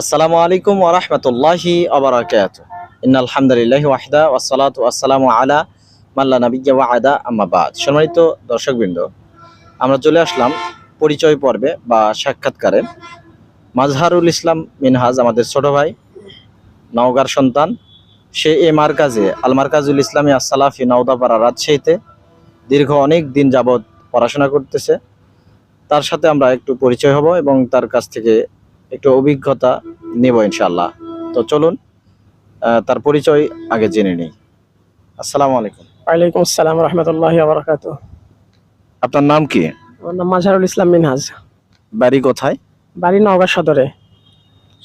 আসসালামু আলাইকুম ওয়া রাহমাতুল্লাহি ওয়া বারাকাতুহু। ইন্নাল হামদুলিল্লাহি ওয়াহদা ওয়াসসালাতু ওয়াসসালামু আলা মাল্লা ওয়া আদা আম্মা বাদ। সম্মানিত দর্শকবৃন্দ, আমরা চলে আসলাম পরিচয় পর্বে বা সাক্ষাৎকারে। মাজহারুল ইসলাম মিনহাজ আমাদের ছোট ভাই, নওগাঁর সন্তান। সে এ মার্কাজে, আল মার্কাজুল ইসলামী আসসালাফি নওদাপাড়া রাজশাহীতে দীর্ঘ অনেক দিন যাবৎ পড়াশোনা করতেছে। তার সাথে আমরা একটু পরিচয় হব এবং তার কাছ থেকে একটু অভিজ্ঞতা নেব ইনশাল্লাহ তো চলুন তার পরিচয় আগে জেনে নিই। আসসালামু আলাইকুম। ওয়ালাইকুম আসসালাম রহমতুল্লাহ বারকাত আপনার নাম কি? আমার নাম মাজহারুল ইসলাম মিনহাজ। বাড়ি কোথায়? বাড়ি নওগাঁ সদরে।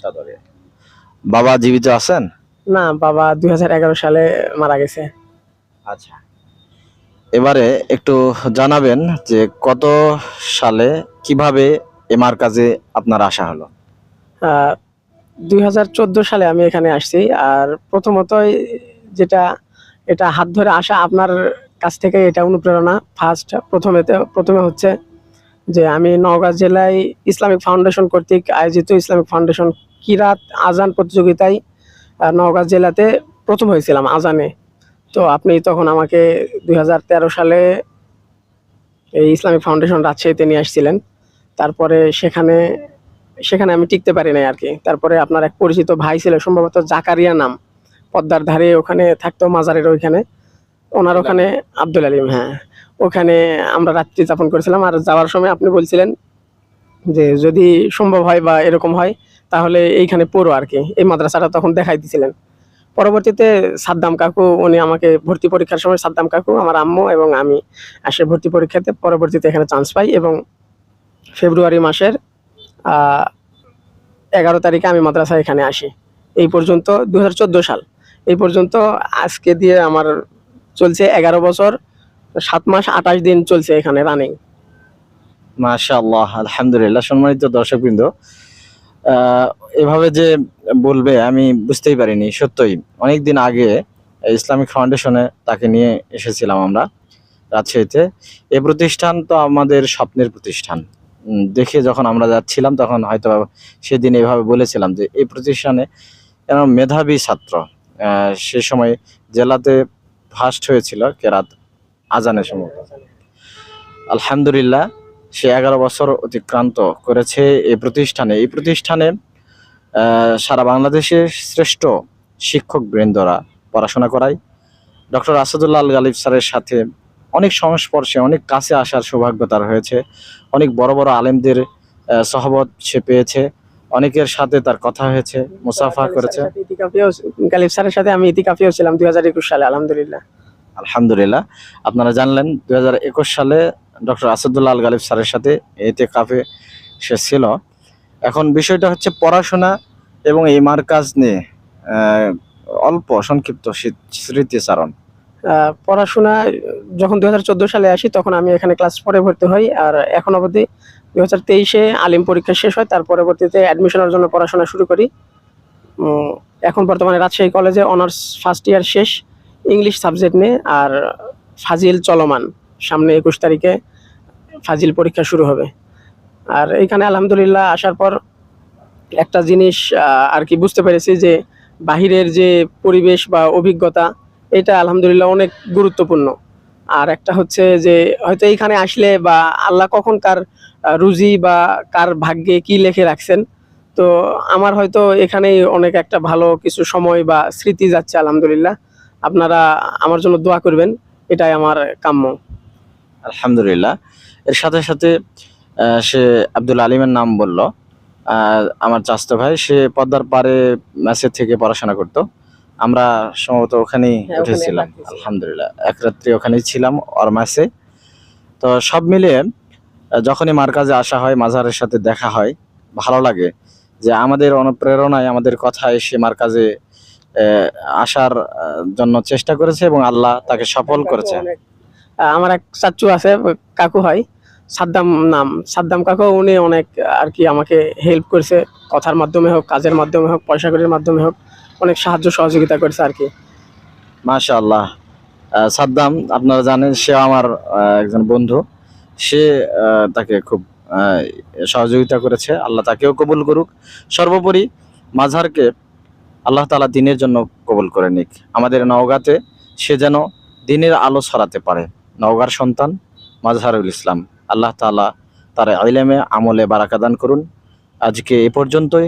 সদরে। বাবা জীবিত আছেন? না বাবা দুই হাজার এগারো সালে মারা গেছে। আচ্ছা। এবারে একটু জানাবেন যে কত সালে কীভাবে এমার কাজে আপনার আসা হলো? দুই হাজার চোদ্দ সালে আমি এখানে আসছি আর প্রথমতই যেটা এটা হাত ধরে আসা আপনার কাছ থেকে এটা অনুপ্রেরণা। ফার্স্ট প্রথমে প্রথমে হচ্ছে যে আমি নওগাঁ জেলায় ইসলামিক ফাউন্ডেশন কর্তৃক আয়োজিত ইসলামিক ফাউন্ডেশন কিরাত আজান প্রতিযোগিতায় নওগাঁ জেলাতে প্রথম হয়েছিলাম আজানে। তো আপনি তখন আমাকে দুই হাজার তেরো সালে এই ইসলামিক ফাউন্ডেশন রাজশাহীতে নিয়ে আসছিলেন। তারপরে সেখানে সেখানে আমি টিকতে পারি নাই আর কি তারপরে আপনার এক পরিচিত ভাই ছিল সম্ভবত জাকারিয়া নাম। পদ্মার ধারে ওখানে থাকতো মাজারের ওইখানে। ওনার ওখানে আব্দুল আলিম হ্যাঁ। ওখানে আমরা রাত্রি যাপন করেছিলাম আর যাওয়ার সময় আপনি বলছিলেন যে যদি সম্ভব হয় বা এরকম হয় তাহলে এইখানে পড়ো আর কি এই মাদ্রাসাটা তখন দেখাই দিছিলেন। পরবর্তীতে সাদ্দাম কাকু উনি আমাকে ভর্তি পরীক্ষার সময় সাদ্দাম কাকু আমার আম্মু এবং আমি আসে ভর্তি পরীক্ষাতে পরবর্তীতে এখানে চান্স পাই এবং ফেব্রুয়ারি মাসের এগারো তারিখে আমি মাদ্রাসায় এখানে আসি। এই পর্যন্ত দুই হাজার চোদ্দ সাল। এই পর্যন্ত আজকে দিয়ে আমার চলছে এগারো বছর, সাত মাস আঠাশ দিন চলছে এখানে রানিং মাশাআল্লাহ, আলহামদুলিল্লাহ। সম্মানিত দর্শকবৃন্দ এভাবে যে বলবে আমি বুঝতেই পারিনি, সত্যই। অনেক দিন আগে ইসলামিক ফাউন্ডেশনে তাকে নিয়ে এসেছিলাম আমরা রাজশাহীতে। এই প্রতিষ্ঠান তো আমাদের স্বপ্নের প্রতিষ্ঠান। দেখে যখন আমরা যাচ্ছিলাম, তখন হয়তো সেদিন এভাবে বলেছিলাম যে, এই প্রতিষ্ঠানে মেধাবী ছাত্র। সে সময় জেলাতে ফার্স্ট হয়েছিল কেরাত আজানের সময়। আলহামদুলিল্লাহ, সে এগারো বছর অতিক্রান্ত করেছে এই প্রতিষ্ঠানে। এই প্রতিষ্ঠানে সারা বাংলাদেশের শ্রেষ্ঠ শিক্ষক বৃন্দরা পড়াশোনা করায়। ডক্টর আসাদুল্লাহ আল গালিব স্যারের সাথে অনেক সংস্পর্শে অনেক কাছে আসার সৌভাগ্য তার হয়েছে। অনেক বড় বড় আলেমদের সহবত সে পেয়েছে। অনেকের সাথে তার কথা হয়েছে মুসাফা করেছে। গালিব স্যারের সাথে আমি ইতিকাফিও ছিলাম দুই হাজার একুশ সালে আলহামদুলিল্লাহ। আলহামদুলিল্লাহ। আপনারা জানলেন দু হাজার একুশ সালে ডক্টর আসাদুল্লাহ আল গালিব স্যারের সাথে এতে কাফে সে ছিল। এখন বিষয়টা হচ্ছে পড়াশোনা এবং এই মার্কাজ নিয়ে অল্প সংক্ষিপ্ত স্মৃতিচারণ। পড়াশোনা যখন দুই হাজার চোদ্দ সালে আসি, তখন আমি এখানে ক্লাস ফোরে ভর্তি হই। আর এখন অবধি দুই হাজার তেইশে আলিম পরীক্ষা শেষ হয়, তার পরবর্তীতে অ্যাডমিশনের জন্য পড়াশোনা শুরু করি। এখন বর্তমানে রাজশাহী কলেজে অনার্স ফার্স্ট ইয়ার শেষ ইংলিশ সাবজেক্ট নিয়ে, আর ফাজিল চলমান, সামনে একুশ তারিখে ফাজিল পরীক্ষা শুরু হবে। আর এখানে আলহামদুলিল্লাহ আসার পর একটা জিনিস আর কি বুঝতে পেরেছি যে বাহিরের যে পরিবেশ বা অভিজ্ঞতা, এটা আলহামদুলিল্লাহ অনেক গুরুত্বপূর্ণ। আর একটা হচ্ছে যে হয়তো এইখানে আসলে বা আল্লাহ কখন কার রুজি বা কার ভাগ্যে কি লেখে রাখছেন। তো আমার হয়তো এখানেই অনেক একটা ভালো কিছু সময় বা স্মৃতি যাচ্ছে, আলহামদুলিল্লাহ। আপনারা আমার জন্য দোয়া করবেন, এটাই আমার কাম্য। আলহামদুলিল্লাহ। এর সাথে সাথে সে আব্দুল আলিমের নাম বলল। আমার চাস্ত ভাই, সে পদ্মার পারে ম্যাচের থেকে পড়াশোনা করতো। আমরা সম্ভবত ওখানেই হ্যাঁ, উঠেছিলাম। আলহামদুলিল্লাহ। এক রাত্রি ওখানেই ছিলাম ওর ম্যাচে তো সব মিলিয়ে যখনই মার্কাজে আসা হয় মাঝারের সাথে দেখা হয় ভালো লাগে যে আমাদের অনুপ্রেরণায় আমাদের কথায় সে মার্কাজে আসার জন্য চেষ্টা করেছে এবং আল্লাহ তাকে সফল করেছে। আমার এক চাচু আছে কাকু হয় সাদ্দাম নাম সাদ্দাম কাকু উনি অনেক আর কি আমাকে হেল্প করেছে কথার মাধ্যমে হোক কাজের মাধ্যমে হোক পয়সা কড়ির মাধ্যমে হোক। অনেক সাহায্য সহযোগিতা করেছে আর কি। মাশাআল্লাহ। সাদ্দাম, আপনারা জানেন সে আমার একজন বন্ধু। সে তাকে খুব সহযোগিতা করেছে। আল্লাহ তাকেও কবুল করুক। সর্বোপরি মাঝহারকে আল্লাহ তালা দিনের জন্য কবুল করে নিক। আমাদের নওগাঁতে সে যেন দিনের আলো ছড়াতে পারে। নওগাঁর সন্তান মাজহারুল ইসলাম। আল্লাহ তালা তার আইলেমে আমলে বারাকাদান করুন। আজকে এ পর্যন্তই।